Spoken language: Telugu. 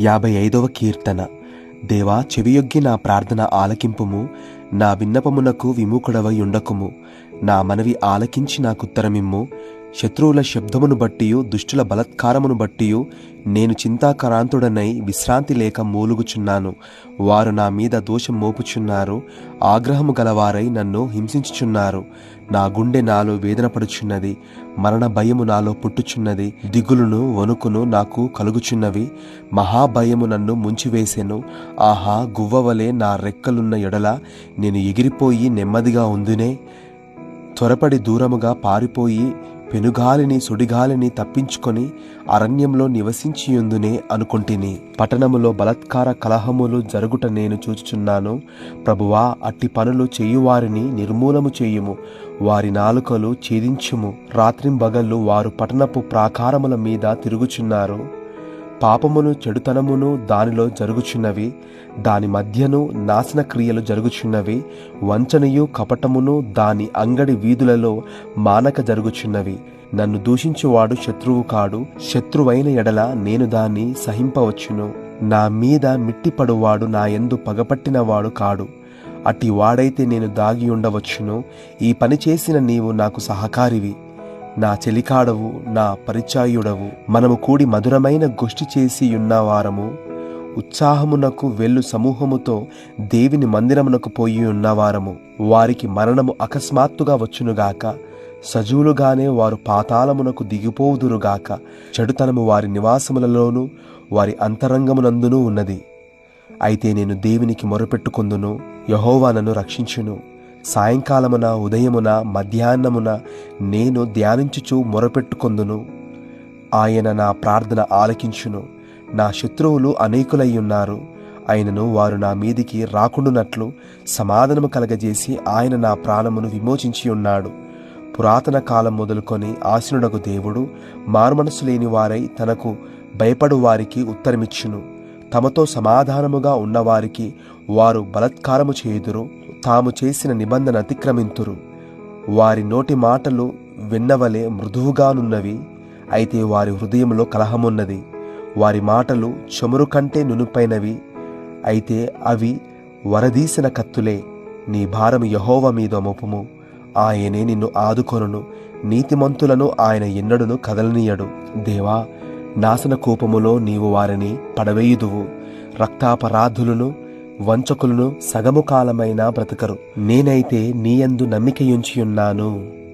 యాభై ఐదవ కీర్తన. దేవా చెవియొగ్గి నా ప్రార్థన ఆలకింపుము. నా విన్నపమునకు విముఖుడవై ఉండకుము. నా మనవి ఆలకించి నాకుత్తరమిమ్ము. శత్రువుల శబ్దమును బట్టియు దుష్టుల బలత్కారమును బట్టియు నేను చింతాకరాంతుడనై విశ్రాంతి లేక మూలుగుచున్నాను. వారు నా మీద దోషం మోపుచున్నారు ఆగ్రహము గలవారై నన్ను హింసించుచున్నారు. నా గుండె నాలో వేదన పడుచున్నది మరణ భయము నాలో పుట్టుచున్నది దిగులును వణుకును నాకు కలుగుచున్నవి. మహాభయము నన్ను ముంచివేసెను ఆహా గువ్వవలే నా రెక్కలున్న ఎడల నేను ఎగిరిపోయి నెమ్మదిగా ఉందునే త్వరపడి దూరముగా పారిపోయి పెనుగాలిని సుడిగాలిని తప్పించుకొని అరణ్యంలో నివసించియుందునే అనుకుంటిని. పట్టణములో బలత్కార కలహములు జరుగుట నేను చూచుచున్నాను. ప్రభువా అట్టి పనులు చేయువారిని నిర్మూలము చేయుము. వారి నాలుకలు ఛేదించుము. రాత్రింబగళ్ళు వారు పట్టణపు ప్రాకారముల మీద తిరుగుచున్నారు. పాపమును చెడుతనమును దానిలో జరుగుచున్నవి దాని మధ్యను నాశన క్రియలు జరుగుచున్నవి వంచనయు కపటమును దాని అంగడి వీధులలో మానక జరుగుచున్నవి. నన్ను దూషించువాడు శత్రువు కాడు శత్రువైన ఎడల నేను దాన్ని సహింపవచ్చును. నా మీద మిట్టిపడువాడు నా ఎందు పగపట్టినవాడు కాడు. అట్టి వాడైతే నేను దాగి ఉండవచ్చును. ఈ పని చేసిన నీవు నాకు సహకారివి. నా చెలికాడవు నా పరిచాయుడవు. మనము కూడి మధురమైన గోష్ఠి చేసి ఉన్నవారము ఉత్సాహమునకు వెళ్ళు సమూహముతో దేవిని మందిరమునకు పోయి ఉన్నవారము వారికి మరణము అకస్మాత్తుగా వచ్చునుగాక సజీవులుగానే వారు పాతాళమునకు దిగిపోవుదురుగాక చెడుతనము వారి నివాసములలోనూ వారి అంతరంగమునందునూ ఉన్నది. అయితే నేను దేవునికి మొరపెట్టుకుందును యహోవా నన్ను రక్షించును. సాయంకాలమున ఉదయమున మధ్యాహ్నమున నేను ధ్యానించుచు మొరపెట్టుకొందును. ఆయన నా ప్రార్థన ఆలకించును. నా శత్రువులు అనేకులయ్యున్నారు ఆయనను వారు నా మీదికి రాకుండునట్లు సమాధానము కలగజేసి ఆయన నా ప్రాణమును విమోచించి ఉన్నాడు. పురాతన కాలం మొదలుకొని ఆశనుడకు దేవుడు మారుమనసు లేని వారై తనకు భయపడు వారికి ఉత్తరమిచ్చును. తమతో సమాధానముగా ఉన్నవారికి వారు బలత్కారము చేయుదురు. తాము చేసిన నిబంధన అతిక్రమింతురు. వారి నోటి మాటలు విన్నవలే మృదువుగానున్నవి అయితే వారి హృదయంలో కలహమున్నది. వారి మాటలు చమురు కంటే నునుపైనవి అయితే అవి వరదీసిన కత్తులే. నీ భారం యహోవ మీద మోపము. ఆయనే నిన్ను ఆదుకొనును. నీతిమంతులను ఆయన ఎన్నడును కదలనీయడు. దేవా నాశన కోపములో నీవు వారిని పడవేయుదువు. రక్తాపరాధులను వంచకులను సగము కాలమైనా బ్రతకరు. నేనైతే నీయందు నమ్మికయుంచియున్నాను.